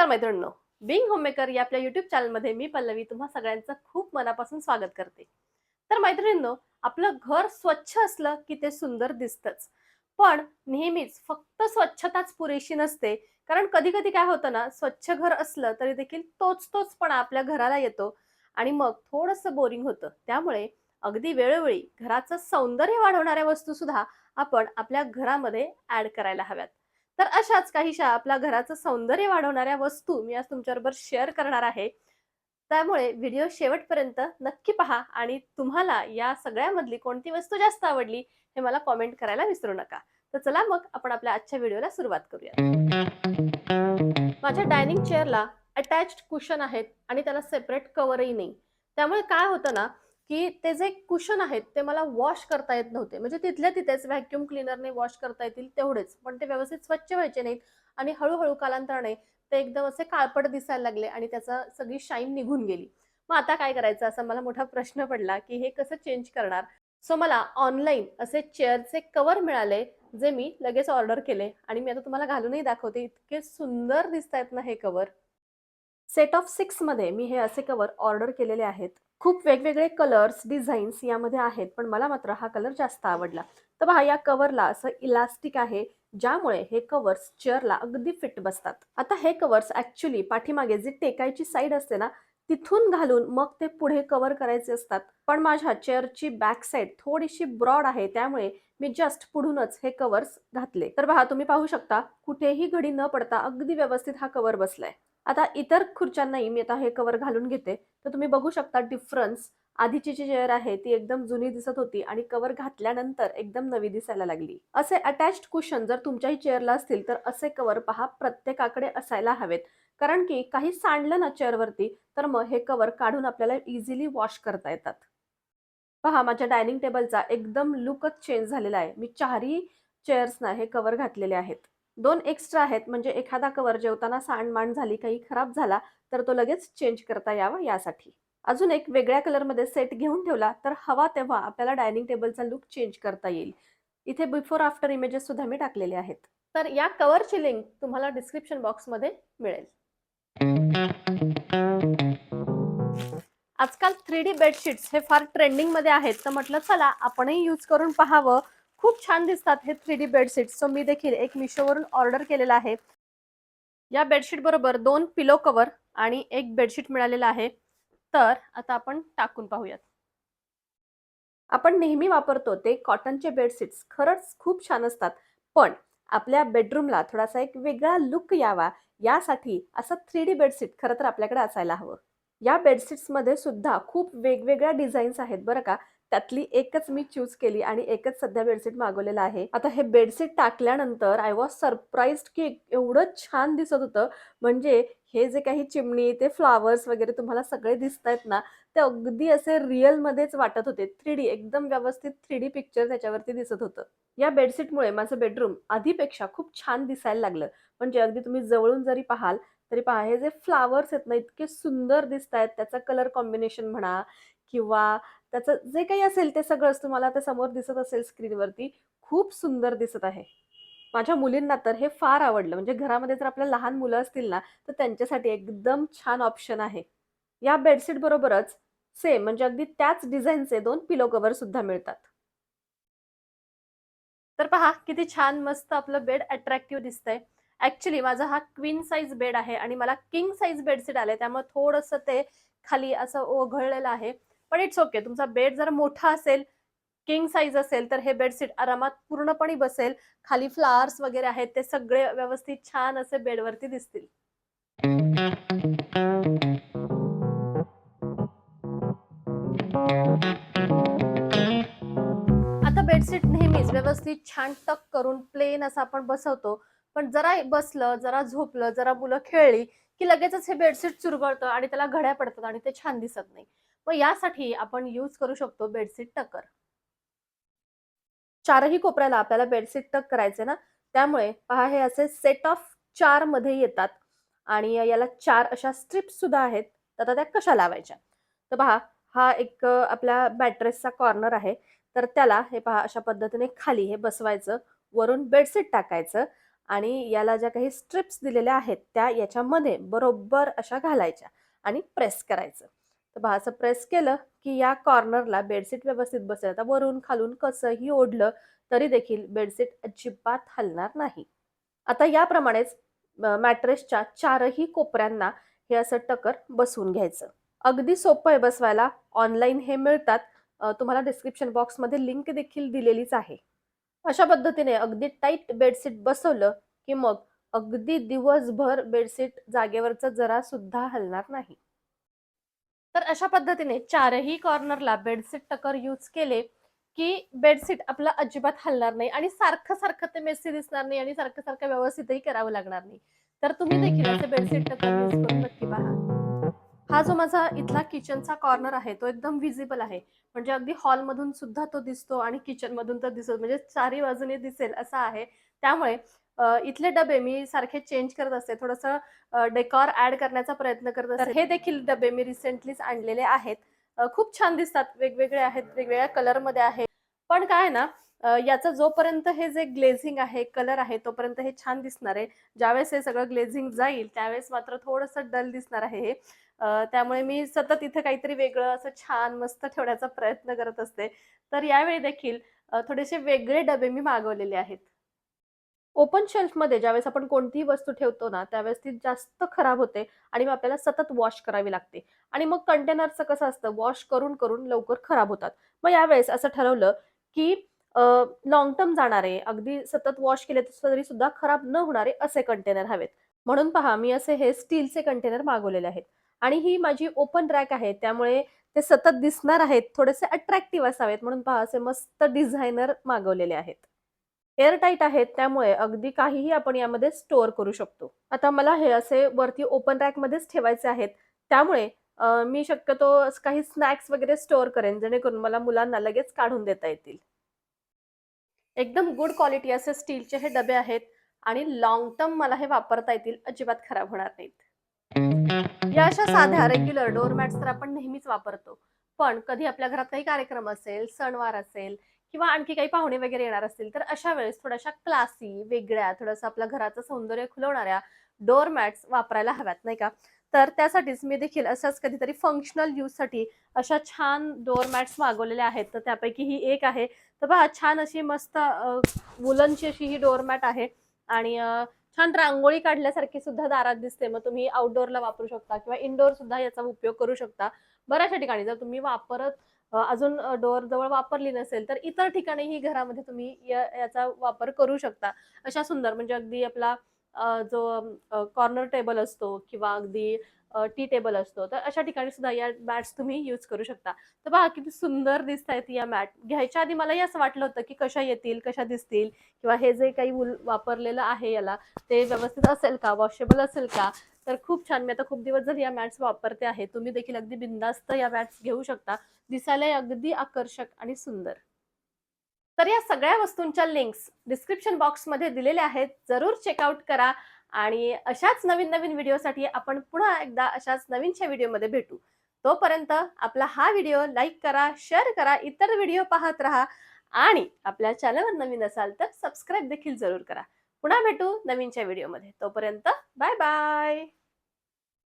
नमस्कार मैत्रिणींनो. Bing homemaker या आपल्या युट्यूब चॅनलमध्ये मी पल्लवी तुम्हा सगळ्यांचं खूप मनापासून स्वागत करते. तर मैत्रिणींनो आपलं घर स्वच्छ असलं की ते सुंदर दिसतंच. पण नेहमीच फक्त स्वच्छताच पुरेशी नसते. कारण कधी कधी काय होतं ना स्वच्छ घर असलं तरी देखील तोच तोचपणा आपल्या घराला येतो. आणि मग थोडंसं बोरिंग होतं. त्यामुळे अगदी वेळोवेळी घराचं सौंदर्य वाढवणाऱ्या वस्तू सुद्धा आपण आपल्या घरामध्ये ऍड करायला हव्यात. तर अशाच काहीशा आपल्या घराचं सौंदर्य वाढवणाऱ्या वस्तू मी आज तुमच्याबरोबर शेअर करणार आहे. त्यामुळे व्हिडिओ शेवटपर्यंत नक्की पहा आणि तुम्हाला या सगळ्यामधली कोणती वस्तू जास्त आवडली हे मला कॉमेंट करायला विसरू नका. तर चला मग आपण आपल्या आजच्या व्हिडिओला सुरुवात करूया. माझ्या डायनिंग चेअरला अटॅच्ड कुशन आहेत आणि त्याला सेपरेट कवरही नाही. त्यामुळे काय होतं ना की ते जे कुशन आहेत ते मला वॉश करता येत नव्हते. म्हणजे तिथल्या तिथेच व्हॅक्युम क्लिनरने वॉश करता येतील तेवढेच. पण ते व्यवस्थित स्वच्छ व्हायचे नाहीत आणि हळूहळू कालांतराने ते एकदम असे काळपट दिसायला लागले आणि त्याचा सगळी शाईन निघून गेली. मग आता काय करायचं? असा मला मोठा प्रश्न पडला की हे कसं चेंज करणार? सो मला ऑनलाईन असे चेअरचे कवर मिळाले जे मी लगेच ऑर्डर केले. आणि मी आता तुम्हाला घालूनही दाखवते इतके सुंदर दिसत आहेत ना हे कवर सेट ऑफ सिक्समध्ये मी हे असे कवर ऑर्डर केलेले आहेत. खूप वेगवेगळे कलर्स डिझाईन्स यामध्ये आहेत पण मला मात्र हा कलर जास्त आवडला. तर पहा या कवरला असं इलास्टिक आहे ज्यामुळे हे कवर्स चेअरला अगदी फिट बसतात. आता हे कवर्स ऍक्च्युली पाठीमागे जी टेकायची साईड असते ना तिथून घालून मग ते पुढे कव्हर करायचे असतात. पण माझ्या चेअरची बॅक साईड थोडीशी ब्रॉड आहे त्यामुळे मी जस्ट पुढूनच हे कवर्स घातले. तर पहा तुम्ही पाहू शकता कुठेही घडी न पडता अगदी व्यवस्थित हा कवर बसलाय. आता इतर खुर्च्यांनाही मी आता हे कवर घालून घेते. तर तुम्ही बघू शकता डिफरन्स आधीची जी चेअर आहे ती एकदम जुनी दिसत होती आणि कवर घातल्यानंतर एकदम नवी दिसायला लागली. असे अटॅच्ड कुशन जर तुमच्याही चेअरला असतील तर असे कवर पहा प्रत्येकाकडे असायला हवेत. कारण की काही सांडलं ना चेअरवरती तर मग हे कवर काढून आपल्याला इझिली वॉश करता येतात. पहा माझ्या डायनिंग टेबलचा एकदम लुकच चेंज झालेला आहे. मी चारही चेअर्सना हे कवर घातलेले आहेत. दोन एक्स्ट्रा आहेत. म्हणजे एखादा कवर जेवताना सांडमांड झाली काही खराब झाला तर तो लगेच चेंज करता यावा यासाठी. अजून एक वेगळ्या कलरमध्ये सेट घेऊन ठेवला तर हवा तेव्हा आपल्याला डायनिंग टेबलचा लुक चेंज करता येईल. इथे बिफोर आफ्टर इमेजेस सुद्धा मी टाकलेले आहेत. तर या कवरची लिंक तुम्हाला डिस्क्रिप्शन बॉक्समध्ये मिळेल. आजकाल थ्री डी बेडशीट्स हे फार ट्रेंडिंगमध्ये आहेत. तर म्हटलं चला आपणही यूज करून पाहावं. खूप छान दिसतात हे थ्री डी बेडशीट सो मी देखील एक मिशोवरून ऑर्डर केलेला आहे. या बेडशीट बरोबर दोन पिलो कवर आणि एक बेडशीट मिळालेला आहे. तर आता आपण टाकून पाहूयात. आपण नेहमी वापरतो ते कॉटनचे बेडशीट्स खरंच खूप छान असतात. पण आपल्या बेडरूमला थोडासा एक वेगळा लुक यावा. यासाठी असं थ्री डी बेडशीट खरं तर आपल्याकडे असायला हवं. या बेडशीट्समध्ये सुद्धा खूप वेगवेगळ्या डिझाईन्स आहेत बरं का. त्यातली एकच मी चूज केली आणि एकच सध्या बेडशीट मागवलेलं आहे. आता हे बेडशीट टाकल्यानंतर आय वॉज सरप्राईज की एवढं छान दिसत होतं. म्हणजे हे जे काही चिमणी ते फ्लावर्स वगैरे तुम्हाला सगळे दिसत आहेत ना ते अगदी असे रिअलमध्येच वाटत होते. थ्री डी एकदम व्यवस्थित थ्री डी पिक्चर त्याच्यावरती दिसत होतं. या बेडशीटमुळे माझं बेडरूम आधीपेक्षा खूप छान दिसायला लागलं. म्हणजे अगदी तुम्ही जवळून जरी पाहाल तरी पहा हे जे फ्लावर्स आहेत ना इतके सुंदर दिसत आहेत. त्याचा कलर कॉम्बिनेशन म्हणा किंवा त्याचं जे काही असेल ते सगळंच तुम्हाला ते समोर दिसत असेल स्क्रीनवरती खूप सुंदर दिसत आहे. माझ्या मुलींना तर हे फार आवडलं. म्हणजे घरामध्ये जर आपल्या लहान मुलं असतील ना तर त्यांच्यासाठी एकदम छान ऑप्शन आहे. या बेडशीट बरोबरच सेम म्हणजे अगदी त्याच डिझाईनचे दोन पिलो कव्हर सुद्धा मिळतात. तर पहा किती छान मस्त आपलं बेड अट्रॅक्टिव्ह दिसतंय. ऍक्च्युली माझा हा क्वीन साईज बेड आहे आणि मला किंग साईज बेडशीट आले त्यामुळे थोडंसं ते खाली असं ओघळलेलं आहे. पण इट्स ओके तुमचा बेड जर मोठा असेल किंग साईज असेल तर हे बेडशीट आरामात पूर्णपणे बसेल. खाली फ्लावर्स वगैरे आहेत ते सगळे व्यवस्थित छान असे बेडवरती दिसतील. आता बेडशीट नेहमीच व्यवस्थित छान टक करून प्लेन असं आपण बसवतो. पण जरा बसलं जरा झोपलं जरा मुलं खेळली की लगेचच हे बेडशीट चुरगळतं आणि त्याला घड्या पडतात आणि ते छान दिसत नाही. मग यासाठी आपण यूज करू शकतो बेडशीट टकर चारही कोपऱ्याला आपल्याला बेडशीट टक करायचे ना? त्यामुळे पहा हे असे सेट ऑफ चारमध्ये येतात आणि याला चार अशा स्ट्रिप्स सुद्धा आहेत. तर आता त्या कशा लावायच्या? तर पहा हा एक आपल्या मॅट्रेसचा कॉर्नर आहे. तर त्याला हे पहा अशा पद्धतीने खाली हे बसवायचं. वरून बेडशीट टाकायचं. आणि याला ज्या काही स्ट्रिप्स दिलेल्या आहेत त्या याच्यामध्ये बरोबर अशा घालायच्या आणि प्रेस करायचं. तर बा असं प्रेस केलं की या कॉर्नरला बेडशीट व्यवस्थित बसेल. आता वरून खालून कसंही ओढलं तरी देखील बेडशीट अजिबात हलणार नाही. आता याप्रमाणेच मॅट्रेसच्या चारही कोपऱ्यांना हे असं टकर बसवून घ्यायचं. अगदी सोपं आहे बसवायला. ऑनलाईन हे मिळतात. तुम्हाला डिस्क्रिप्शन बॉक्समध्ये लिंक देखील दिलेलीच आहे. अशा पद्धतीने अगदी टाईट बेडशीट बसवलं की मग अगदी दिवसभर बेडशीट जागेवरचं जरा सुद्धा हलणार नाही. तर अशा पद्धतीने चारही कॉर्नरला बेडशीट टकर यूज केले की बेडशीट आपला अजिबात हलणार नाही आणि सारखं सारखं ते मेसी दिसणार नाही आणि सारखं सारखं व्यवस्थितही करावं लागणार नाही. तर तुम्ही देखील असे बेडशीट टकर यूज करून नक्की पहा. हा जो माझा इथला किचनचा कॉर्नर आहे तो एकदम विजिबल आहे. म्हणजे अगदी हॉलमधून सुद्धा तो दिसतो आणि किचन मधून तर दिसतो म्हणजे चारही बाजूने दिसेल असा आहे. त्यामुळे इथले डबे मी सारखे चेंज करत असते. थोडंसं डेकॉर ऍड करण्याचा प्रयत्न करत असते. हे देखील डबे मी रिसेंटलीच आणलेले आहेत. खूप छान दिसतात. वेगवेगळे आहेत वेगवेगळ्या कलरमध्ये आहेत. पण काय ना याचं जोपर्यंत हे जे ग्लेझिंग आहे कलर आहे तोपर्यंत हे छान दिसणार आहे. ज्यावेळेस हे सगळं ग्लेझिंग जाईल त्यावेळेस मात्र थोडंसं डल दिसणार आहे हे. त्यामुळे मी सतत इथं काहीतरी वेगळं असं छान मस्त ठेवण्याचा प्रयत्न करत असते. तर यावेळी देखील थोडेसे वेगळे डबे मी मागवलेले आहेत. ओपन शेल्फमध्ये ज्यावेळेस आपण कोणतीही वस्तू ठेवतो ना त्यावेळेस ती जास्त खराब होते आणि मग आपल्याला सतत वॉश करावी लागते. आणि मग कंटेनरचं कसं असतं वॉश करून करून लवकर खराब होतात. मग यावेळेस असं ठरवलं की लॉंग टर्म जाणारे अगदी सतत वॉश केले तरी सुद्धा खराब न होणारे असे कंटेनर हवेत. म्हणून पहा मी असे हे स्टीलचे कंटेनर मागवलेले आहेत. आणि ही माझी ओपन रॅक आहे त्यामुळे ते सतत दिसणार आहेत थोडेसे अट्रॅक्टिव्ह असावेत. म्हणून पहा असे मस्त डिझायनर मागवलेले आहेत. एअर टाईट आहेत त्यामुळे अगदी काहीही आपण यामध्ये स्टोअर करू शकतो. आता मला हे असे वरती ओपन रॅकमध्येच ठेवायचे आहेत. त्यामुळे मी शक्यतो काही स्नॅक्स वगैरे स्टोअर करेन जेणेकरून मला मुलांना लगेच काढून देता येतील. एकदम गुड क्वालिटी असे स्टीलचे हे डबे आहेत आणि लॉंग टर्म मला हे वापरता येतील अजिबात खराब होणार नाहीत. या अशा साध्या रेग्युलर डोअरमॅट्स तर आपण नेहमीच वापरतो. पण कधी आपल्या घरात काही कार्यक्रम असेल सणवार असेल किंवा आणखी काही पाहुणे वगैरे येणार असतील तर अशा वेळेस थोड्याशा क्लासी वेगळ्या थोडंसं आपल्या घराचं सौंदर्य खुलवणाऱ्या डोअरमॅट्स वापरायला हव्यात नाही का? तर त्यासाठीच मी देखील अशाच कधीतरी फंक्शनल यूजसाठी अशा छान डोअरमॅट्स मागवलेल्या आहेत. तर त्यापैकी ही एक आहे तर पहा छान अशी मस्त वुलनची अशी ही डोअरमॅट आहे. आणि छान रांगोळी काढल्यासारखी सुद्धा दारात दिसते. मग तुम्ही आउटडोअरला वापरू शकता किंवा इनडोअर सुद्धा याचा उपयोग करू शकता. बऱ्याचशा ठिकाणी जर तुम्ही वापरत अजून डोअर जवळ वापरली नसेल तर इतर ठिकाणीही घरामध्ये तुम्ही याचा वापर करू शकता. अशा सुंदर म्हणजे अगदी आपला जो कॉर्नर टेबल असतो किंवा अगदी टी टेबल असतो. तर अशा ठिकाणी सुद्धा या मॅट्स तुम्ही यूज करू शकता. तर बघा किती सुंदर दिसत आहेत या मॅट घ्यायच्या आधी मलाही असं वाटलं होतं की कशा येतील कशा दिसतील किंवा हे जे काही वूल वापरलेलं आहे याला ते व्यवस्थित असेल का? वॉशेबल असेल का? तर खूप छान. मी आता खूप दिवस झाले या मॅट्स वापरते आहे तुम्ही देखील अगदी बिंदास्त या मॅट्स घेऊ शकता. दिसायला अगदी आकर्षक आणि सुंदर. तर या सगळ्या वस्तूंच्या लिंक्स डिस्क्रिप्शन बॉक्समध्ये दिलेल्या आहेत. जरूर चेकआउट करा. आणि अशाच नवीन नवीन व्हिडिओसाठी आपण पुन्हा एकदा अशाच नवीनच्या व्हिडिओमध्ये भेटू. तोपर्यंत आपला हा व्हिडिओ लाईक करा शेअर करा इतर व्हिडिओ पाहत राहा आणि आपल्या चॅनलवर नवीन असाल तर सबस्क्राईब देखील जरूर करा. पुन्हा भेटू नवीनच्या व्हिडिओमध्ये. तोपर्यंत बाय बाय